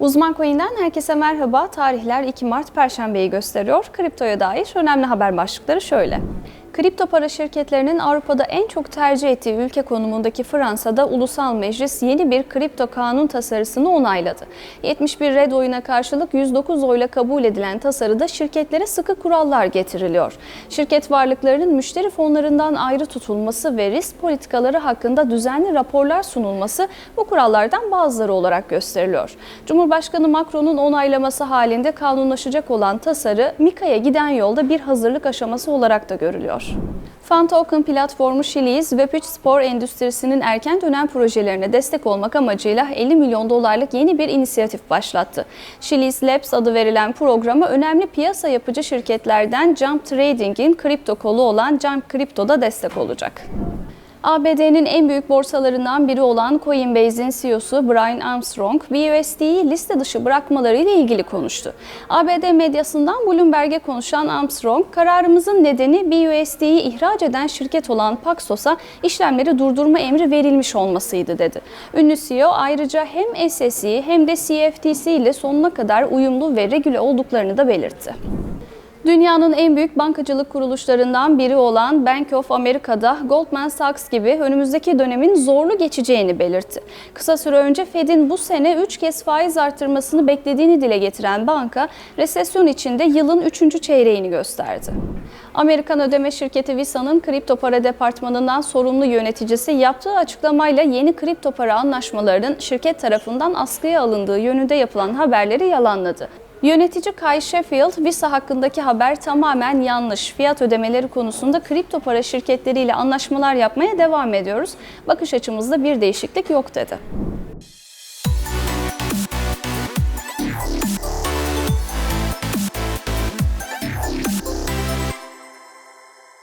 Uzman Coin'den herkese merhaba. Tarihler 2 Mart Perşembe'yi gösteriyor. Kriptoya dair önemli haber başlıkları şöyle. Kripto para şirketlerinin Avrupa'da en çok tercih ettiği ülke konumundaki Fransa'da Ulusal Meclis yeni bir kripto kanun tasarısını onayladı. 71 red oyuna karşılık 109 oyla kabul edilen tasarıda şirketlere sıkı kurallar getiriliyor. Şirket varlıklarının müşteri fonlarından ayrı tutulması ve risk politikaları hakkında düzenli raporlar sunulması bu kurallardan bazıları olarak gösteriliyor. Cumhurbaşkanı Macron'un onaylaması halinde kanunlaşacak olan tasarı Mika'ya giden yolda bir hazırlık aşaması olarak da görülüyor. FanToken platformu Şiliz, Web3 spor endüstrisinin erken dönem projelerine destek olmak amacıyla 50 milyon dolarlık yeni bir inisiyatif başlattı. Şiliz Labs adı verilen programa önemli piyasa yapıcı şirketlerden Jump Trading'in kripto kolu olan Jump Crypto'da destek olacak. ABD'nin en büyük borsalarından biri olan Coinbase'in CEO'su Brian Armstrong, BUSD'yi liste dışı bırakmalarıyla ilgili konuştu. ABD medyasından Bloomberg'e konuşan Armstrong, kararımızın nedeni BUSD'yi ihraç eden şirket olan Paxos'a işlemleri durdurma emri verilmiş olmasıydı dedi. Ünlü CEO ayrıca hem SEC hem de CFTC ile sonuna kadar uyumlu ve regüle olduklarını da belirtti. Dünyanın en büyük bankacılık kuruluşlarından biri olan Bank of America'da Goldman Sachs gibi önümüzdeki dönemin zorlu geçeceğini belirtti. Kısa süre önce Fed'in bu sene 3 kez faiz artırmasını beklediğini dile getiren banka, resesyon içinde yılın 3. çeyreğini gösterdi. Amerikan ödeme şirketi Visa'nın kripto para departmanından sorumlu yöneticisi yaptığı açıklamayla yeni kripto para anlaşmalarının şirket tarafından askıya alındığı yönünde yapılan haberleri yalanladı. Yönetici Kai Sheffield, Visa hakkındaki haber tamamen yanlış. Fiyat ödemeleri konusunda kripto para şirketleriyle anlaşmalar yapmaya devam ediyoruz. Bakış açımızda bir değişiklik yok dedi.